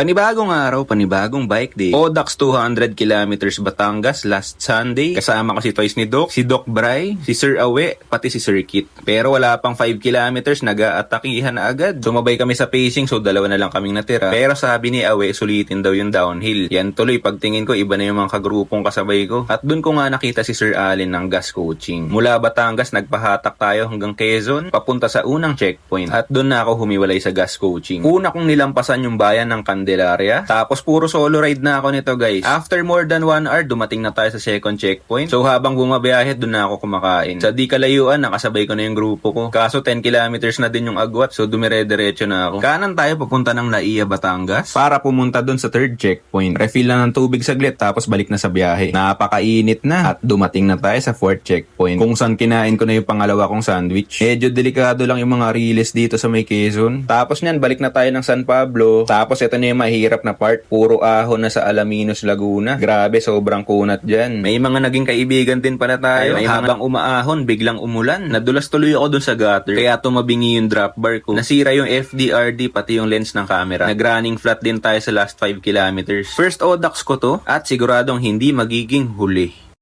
Panibagong araw, panibagong bike day. Odax 200 kilometers Batangas last Sunday. Kasama ko si Toys ni Doc, si Doc Bray, si Sir Awe, pati si Sir Kit. Pero wala pang 5 kilometers, nag-aatakihan na agad. Sumabay kami sa pacing, so dalawa na lang kaming natira. Pero sabi ni Awe, sulitin daw yung downhill. Yan tuloy, pagtingin ko, iba na yung mga kagrupong kasabay ko. At dun ko nga nakita si Sir Allen ng gas coaching. Mula Batangas, nagpahatak tayo hanggang Quezon, papunta sa unang checkpoint. At dun na ako humiwalay sa gas coaching. Una kong nilampasan yung bayan ng Candelaria. Tapos puro solo ride na ako nito guys. After more than 1 hour, dumating na tayo sa second checkpoint. So habang bumabiyahe, dun na ako kumakain. Sa di kalayuan, nakasabay ko na yung grupo ko. Kaso 10 kilometers na din yung agwat, so dumire-diretso na ako. Kanan tayo papunta ng Naiya, Batangas. Para pumunta dun sa third checkpoint. Refill lang ng tubig saglit, tapos balik na sa biyahe. Napakainit na. At dumating na tayo sa fourth checkpoint. Kung saan kinain ko na yung pangalawa kong sandwich. Medyo delikado lang yung mga riles dito sa may Quezon. Tapos niyan, balik na tayo ng San Pablo. Tapos ito na yung mahirap na part. Puro ahon na sa Alaminos, Laguna. Grabe, sobrang kunat dyan. May mga naging kaibigan din pala tayo. May habang umaahon, biglang umulan. Nadulas tuloy ako dun sa gutter. Kaya tumabingi yung drop bar ko. Nasira yung FDRD pati yung lens ng camera. Nag-running flat din tayo sa last 5 kilometers. First Odax ko to at siguradong hindi magiging huli.